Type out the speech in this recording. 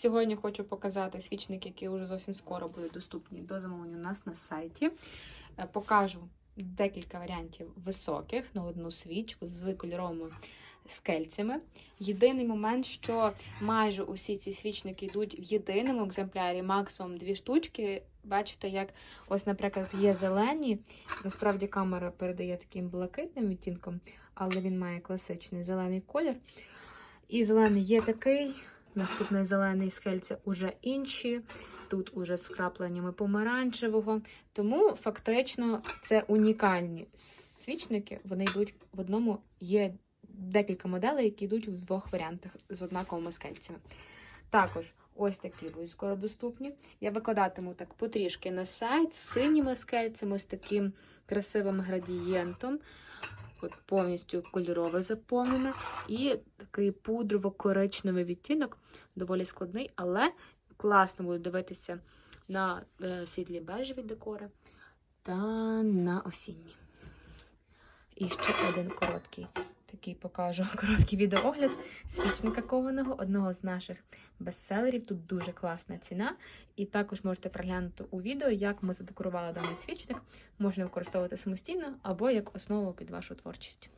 Сьогодні хочу показати свічники, які вже зовсім скоро будуть доступні до замовлення у нас на сайті. Е, Покажу декілька варіантів високих на одну свічку з кольоровими скельцями. Єдиний момент, що майже усі ці свічники йдуть в єдиному екземплярі, максимум дві штучки. Бачите, як ось, наприклад, є зелені. Насправді камера передає таким блакитним відтінком, але він має класичний зелений колір. І зелений є такий. Наступний зелений скельця уже інші. Тут уже з крапленнями помаранчевого. Тому фактично це унікальні свічники. Вони йдуть в одному. Є декілька моделей, які йдуть в двох варіантах з однаковими скельцями. Також ось такі будуть скоро доступні. Я викладатиму так потрішки на сайт з синіми скельцями, з таким красивим градієнтом. От повністю кольорове заповнене. І такий пудрово-коричневий відтінок, доволі складний, але класно буде дивитися на е, світлі бежеві декори та на осінні. І ще один короткий такий покажу короткий відеоогляд свічника кованого, одного з наших бестселерів. Тут дуже класна ціна. І також можете проглянути у відео, як ми задекорували даний свічник. Можна використовувати самостійно або як основу під вашу творчість.